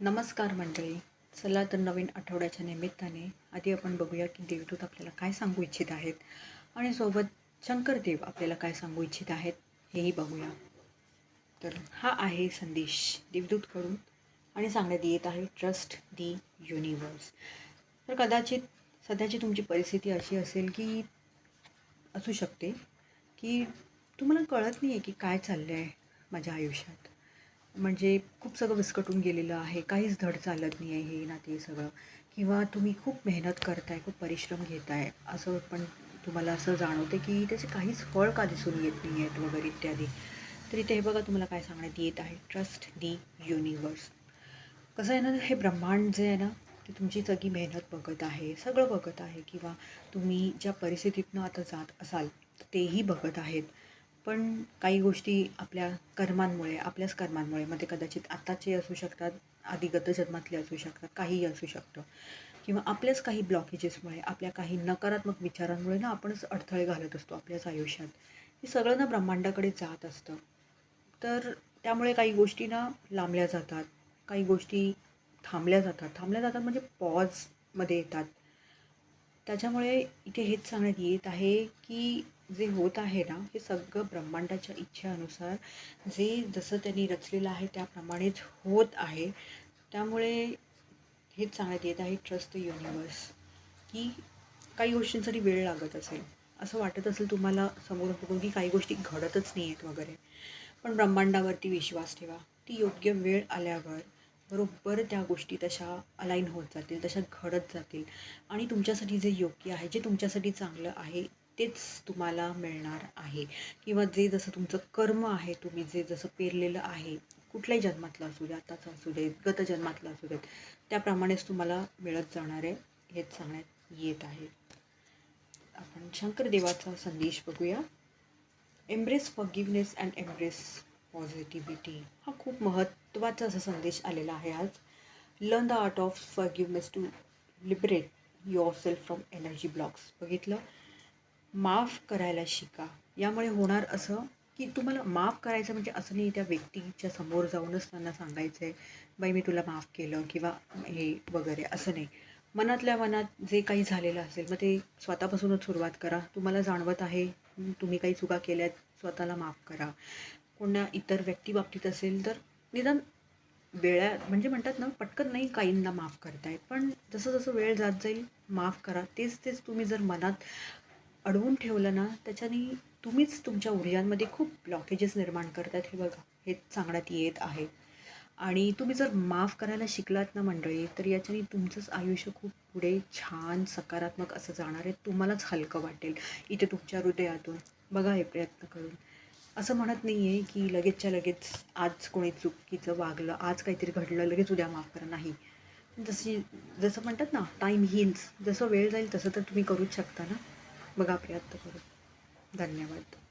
नमस्कार मंडळी. चला तर नवीन आठवड्याच्या निमित्ताने आधी आपण बघूया की देवदूत आपल्याला काय सांगू इच्छित आहेत आणि सोबत शंकरदेव आपल्याला काय सांगू इच्छित आहेत हेही बघूया. तर हा आहे संदेश देवदूतकडून आणि सांगण्यात येत आहे ट्रस्ट दी युनिवर्स तर कदाचित सध्याची तुमची परिस्थिती अशी असेल की असू शकते की तुम्हाला कळत नाही आहे की काय चाललं आहे माझ्या आयुष्यात. म्हणजे खूप सगळं विस्कटून गेलेलं आहे. काहीच धड चालत नाही आहे हे ना ते सगळं. किंवा तुम्ही खूप मेहनत करताय खूप परिश्रम घेताय असं पण तुम्हाला असं जाणवते की त्याचे काहीच फळ का दिसून येत नाही आहेत वगैरे इत्यादी. तर इथे हे बघा तुम्हाला काय सांगण्यात येत आहे. ट्रस्ट दी युनिवर्स कसं आहे ना हे ब्रह्मांड जे आहे ना ते तुमची सगळी मेहनत बघत आहे सगळं बघत आहे. किंवा तुम्ही ज्या परिस्थितीतनं आता जात असाल तेही बघत आहेत. पण काही गोष्टी आपल्या कर्मांमुळे आपल्याच कर्मांमुळे मग ते कदाचित आत्ताचे असू शकतात आधी गत जन्मातले असू शकतात काहीही असू शकतं. किंवा आपल्याच काही ब्लॉकेजेसमुळे आपल्या काही नकारात्मक विचारांमुळे ना आपणच अडथळे घालत असतो आपल्याच आयुष्यात. हे सगळं ना ब्रह्मांडाकडे जात असतं. तर त्यामुळे काही गोष्टी ना लांबल्या जातात काही गोष्टी थांबल्या जातात. थांबल्या जातात म्हणजे पॉजमध्ये येतात. त्याच्यामुळे इथे हेच सांगण्यात येत आहे की जे होत आहे ना हे सगळं ब्रह्मांडाच्या इच्छेनुसार जे जसं त्यांनी रचलेलं आहे त्याप्रमाणेच होत आहे. त्यामुळे हेच सांगण्यात येत आहे ट्रस्ट द युनिवर्स की काही गोष्टींसाठी वेळ लागत असेल. असं वाटत असेल तुम्हाला समोर बघून की काही गोष्टी घडतच नाही आहेत वगैरे. पण ब्रह्मांडावरती विश्वास ठेवा. ती योग्य वेळ आल्यावर बरोबर त्या गोष्टी तशा अलाईन होत जातील तशा घडत जातील. आणि तुमच्यासाठी जे योग्य आहे जे तुमच्यासाठी चांगलं आहे तेच तुम्हाला मिळणार आहे. किंवा जे जसं तुमचं कर्म आहे तुम्ही जे जसं पेरलेलं आहे कुठल्याही जन्मातलं असू दे आताचं असू दे गत जन्मातलं असू देत त्याप्रमाणेच तुम्हाला मिळत जाणार आहे हेच सांगण्यात येत आहे. आपण शंकरदेवाचा संदेश बघूया. Embrace forgiveness and embrace positivity हा खूप महत्त्वाचा असा संदेश आलेला आहे आज. Learn the art of forgiveness to liberate yourself from energy blocks बघितलं? माफ करायला शिका. यामुळे होणार असं की तुम्हाला माफ करायचं म्हणजे असं नाही त्या व्यक्तीच्या समोर जाऊनच त्यांना सांगायचं आहे बाई मी तुला माफ केलं किंवा हे वगैरे असं नाही. मनातल्या मनात जे काही झालेलं असेल मग ते स्वतःपासूनच सुरुवात करा. तुम्हाला जाणवत आहे तुम्ही काही चुका केल्यात स्वतःला माफ करा. कोणा इतर व्यक्तीबाबतीत असेल तर निदान वेळा म्हणजे म्हणतात ना पटकन नाही काहींना माफ करतायत पण जसं जसं वेळ जात जाईल माफ करा. तेच तेच तुम्ही जर मनात अडवून ठेवलं ना त्याच्याने तुम्हीच तुमच्या ऊर्जांमध्ये खूप ब्लॉकेजेस निर्माण करतात हे बघा हे सांगण्यात येत आहे. आणि तुम्ही जर माफ करायला शिकलात ना मंडळी तर याच्याने तुमचंच आयुष्य खूप पुढे छान सकारात्मक असं जाणार आहे तुम्हालाच हलकं वाटेल इथे तुमच्या हृदयातून. बघा हे प्रयत्न करून. असं म्हणत नाही आहे की लगेचच्या लगेच आज कोणी चुकीचं वागलं आज काहीतरी घडलं लगेच उद्या माफ करा नाही. जशी जसं म्हणतात ना टाईम हिन्स जसं वेळ जाईल तसं तर तुम्ही करूच शकता ना. बघा प्रयत्न करू धन्यवाद.